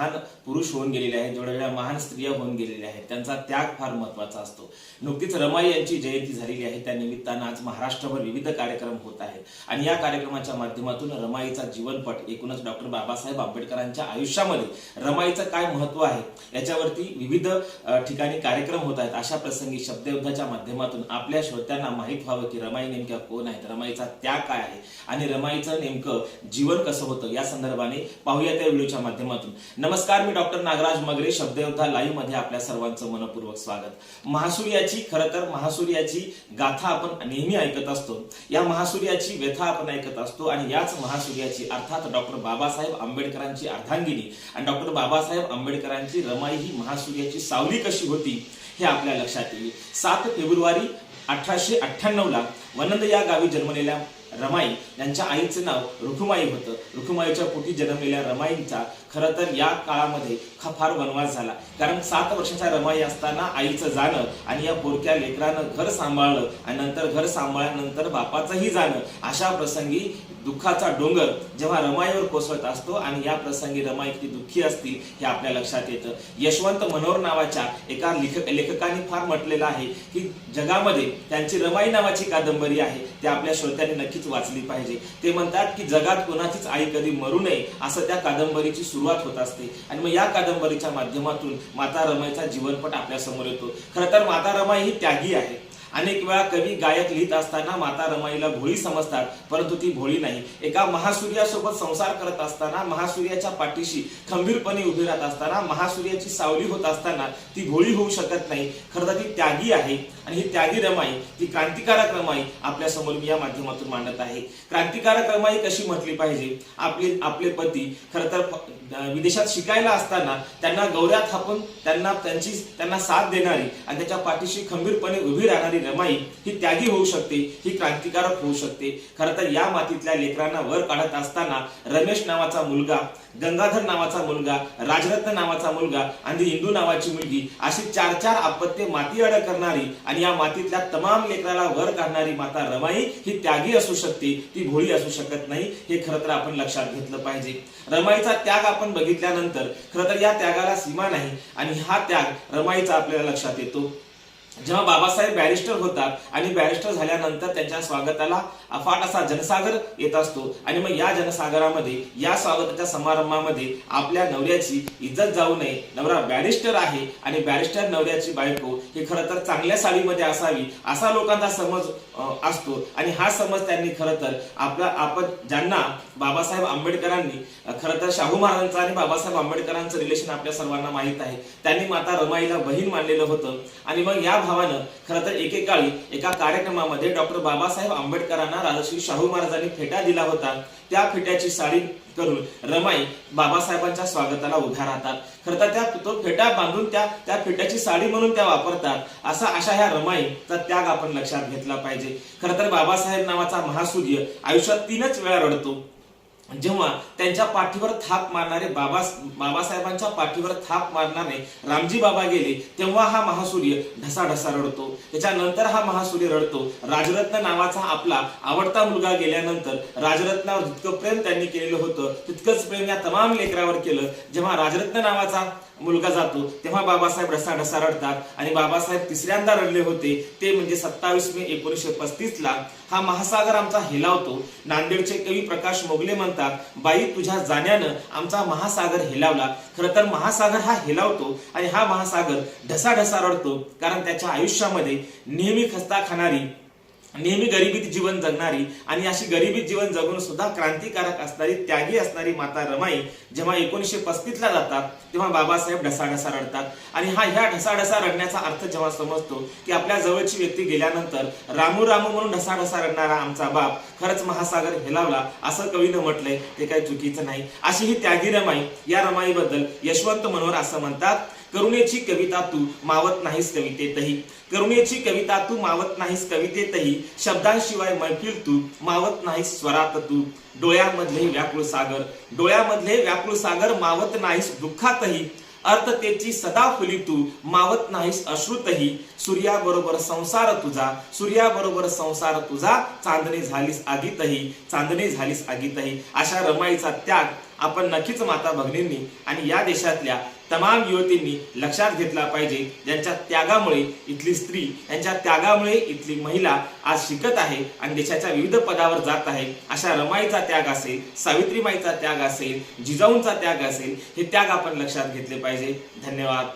इतिहासामध्ये जेवढ्या जेवढ्या महान पुरुष होऊन गेलेले आहेत जेवढ्या वेळा महान स्त्रिया होऊन गेलेल्या आहेत त्यांचा त्याग फार महत्त्वाचा असतो. नुकतीच रमाई यांची जयंती झालेली आहे त्या निमित्तानं आज महाराष्ट्रभर विविध कार्यक्रम होत आहेत. आणि या कार्यक्रमाच्या माध्यमातून रमाईचा जीवनपट एकूणच डॉक्टर बाबासाहेब आंबेडकरांच्या आयुष्यामध्ये रमाईचं काय महत्त्व आहे याच्यावरती विविध ठिकाणी कार्यक्रम होत आहेत. अशा प्रसंगी शब्दयुद्धाच्या माध्यमातून आपल्या श्रोत्यांना माहीत व्हावं की रमाई नेमक्या कोण आहेत रमाईचा त्याग काय आहे आणि रमाईचं नेमकं जीवन कसं होतं या संदर्भाने पाहूया त्या व्हिडिओच्या माध्यमातून. नमस्कार मी डॉक्टर नागराज मगरे शब्दयोद्धा लाईव्हमध्ये आपल्या सर्वांचं मनपूर्वक स्वागत. महासूर्याची खरं तर महासूर्याची गाथा आपण नेहमी ऐकत असतो. या महासूर्याची व्यथा आपण ऐकत असतो आणि याच महासूर्याची अर्थात डॉक्टर बाबासाहेब आंबेडकरांची अर्धांगिनी आणि डॉक्टर बाबासाहेब आंबेडकरांची रमाई ही महासूर्याची सावली कशी होती हे आपल्या लक्षात येईल. सात फेब्रुवारी अठराशे अठ्ठ्याण्णवला वनंद या गावी जन्मलेल्या रमाई यांच्या आईचं नाव रुखुमाई होतं. रुखुमाईच्या पोटी जन्मलेल्या रमाईंचा खरं तर या काळामध्ये खा- फार वनवास झाला. कारण सात वर्षाच्या रमाई असताना आईचं जाणं आणि या पोरक्या लेकरानं घर सांभाळलं आणि नंतर घर सांभाळल्यानंतर बापाचंही जाणं अशा प्रसंगी दुःखाचा डोंगर जेव्हा रमाईवर कोसळत असतो आणि या प्रसंगी रमाई किती दुःखी असतील हे आपल्या लक्षात येतं. यशवंत मनोहर नावाच्या एका लेखक लेखकाने फार म्हटलेलं आहे की जगामध्ये त्यांची रमाई नावाची कादंबरी आहे. ते आपल्या श्रोत्यांनी नक्कीच वाचली पाहिजे. ते म्हणतात की जगात कोणाचीच आई कधी मरू नये असं त्या कादंबरीची सुरुवात होत असते. आणि मग या कादंबरीच्या माध्यमातून माता रमाईचा जीवनपट आपल्यासमोर येतो. खरं तर माता रमाई ही त्यागी आहे. अनेक वेळा कवी गायक लिहित असताना माता रमाईला भोळी समजतात परंतु ती भोळी नाही. एका महासूर्यासोबत संसार करत असताना महासूर्याच्या पाठीशी खंबीरपणे उभी राहत असताना महासूर्याची सावली होत असताना ती भोळी होऊ शकत नाही. खरं तर ती त्यागी आहे आणि ही त्यागी रमाई ती क्रांतिकारक रमाई आपल्यासमोर मी या माध्यमातून मांडत आहे. क्रांतिकारक रमाई कशी म्हटली पाहिजे? आपले आपले पती खरं तर विदेशात शिकायला असताना त्यांना गौऱ्या थापून त्यांना त्यांची त्यांना साथ देणारी आणि त्याच्या पाठीशी खंबीरपणे उभी राहणारी रमाई ही त्यागी होऊ शकते ही क्रांतिकारक होऊ शकते. खरं तर या मातीतल्या लेकरांना वर काढत असताना रमेश नावाचा मुलगा गंगाधर नावाचा मुलगा राजरत्न नावाचा मुलगा आणि इंदू नावाची मुलगी अशी चार चार आपत्ते माती अड करणारी आणि या मातीतल्या तमाम लेकराला वर काढणारी माता रमाई ही त्यागी असू शकते ती भोळी असू शकत नाही हे खरं तर आपण लक्षात घेतलं पाहिजे. रमाईचा त्याग आपण बघितल्यानंतर खरं तर या त्यागाला सीमा नाही आणि हा त्याग रमाईचा आपल्याला लक्षात येतो. जेव्हा बाबासाहेब बॅरिस्टर होतात आणि बॅरिस्टर झाल्यानंतर त्यांच्या स्वागताला अफाट असा जनसागर येत असतो. आणि मग या जनसागरामध्ये या स्वागताच्या समारंभामध्ये आपल्या नवऱ्याची इज्जत जाऊ नये. नवरा बॅरिस्टर आहे आणि बॅरिस्टर नवऱ्याची बायको हे खरं तर चांगल्या साडीमध्ये असावी असा लोकांचा समज असतो. आणि हा समज त्यांनी खरं तर आपला आपण ज्यांना बाबासाहेब आंबेडकरांनी खरं तर शाहू महाराजांचं आणि बाबासाहेब आंबेडकरांचं रिलेशन आपल्या सर्वांना माहीत आहे त्यांनी माता रमाईला बहीण मानलेलं होतं. आणि मग या भावानं खरं तर एकेकाळी एका कार्यक्रमामध्ये डॉक्टर बाबासाहेब आंबेडकरांना राजश्री शाहू महाराजांनी फेटा दिला होता. त्या फेट्याची साडी करून रमाई बाबासाहेबांच्या स्वागताला उभ्या राहतात. खरं तर त्या तो फेटा बांधून त्या त्या फेट्याची साडी म्हणून त्या वापरतात. असा अशा ह्या रमाईचा त्याग आपण लक्षात घेतला पाहिजे. खरं तर बाबासाहेब नावाचा महासूर्य आयुष्यात तीनच वेळा रडतो. जेव्हा त्यांच्या पाठीवर थाप मारणारे बाबा बाबासाहेबांच्या पाठीवर थाप मारणारे रामजी बाबा गेले तेव्हा हा महासूर्य ढसा ढसा रडतो. त्याच्यानंतर हा महासूर्य रडतो. राजरत्न नावाचा आपला आवडता मुलगा गेल्यानंतर राजरत्नावर जितकं प्रेम त्यांनी केलेलं होतं तितकंच प्रेम या तमाम लेकरावर केलं. जेव्हा राजरत्न नावाचा मुलगा जातो तेव्हा बाबासाहेब ढसा ढसा रडतात आणि बाबासाहेब तिसऱ्यांदा रडले होते. ते म्हणजे सत्तावीस मे एकोणीसशे पस्तीस ला हा महासागर आमचा हेलावतो. नांदेडचे कवी प्रकाश मोगले म्हणतात बाई तुझ्या जाण्यानं आमचा महासागर हेलावला. खरं तर महासागर हा हेलावतो आणि हा महासागर ढसा ढसा रडतो कारण त्याच्या आयुष्यामध्ये नेहमी खस्ता खाणारी नेहमी गरिबीत जीवन जगणारी आणि अशी गरिबीत जीवन जगून सुद्धा क्रांतिकारक असणारी त्यागी असणारी माता रमाई जेव्हा एकोणीसशे पस्तीस ला जातात तेव्हा बाबासाहेब ढसाढसा रडतात. आणि हा ह्या ढसाढसा रडण्याचा अर्थ जेव्हा समजतो की आपल्या जवळची व्यक्ती गेल्यानंतर रामू रामू म्हणून ढसाढसा रडणारा आमचा बाप खरंच महासागर हेलावला असं कवीनं म्हटलंय ते काही चुकीचं नाही. अशी ही त्यागी रमाई या रमाईबद्दल यशवंत मनोहर असं म्हणतात करुणेची कविता तू मावत नाहीस कवितेतही. करुणेची कविता तू मावत नाहीस कवितेतही. शब्दांशिवाय मैफिल तू मावत नाहीस स्वरात तू. डोळ्यामधले व्याकुळ सागर डोळ्यामधले व्याकुळ सागर मावत नाहीस दुःखातही. अर्थतेची सदा फुली तू मावत नाहीस अश्रुतही. सूर्याबरोबर संसार तुझा सूर्याबरोबर संसार तुझा. चांदणी झालीस आगीतही चांदणी झालीस आगीतही. अशा रमाईचा त्याग आपण नक्कीच माता भगिनींनी आणि या देशातल्या तमाम युवतींनी लक्षात घेतला पाहिजे ज्यांच्या त्यागामुळे इथली स्त्री यांच्या त्यागामुळे इथली महिला आज शिकत आहे आणि देशाच्या विविध पदावर जात आहे. अशा रमाईचा त्याग असेल सावित्रीबाईचा त्याग असेल जिजाऊंचा त्याग असेल हे त्याग आपण लक्षात घेतले पाहिजे. धन्यवाद.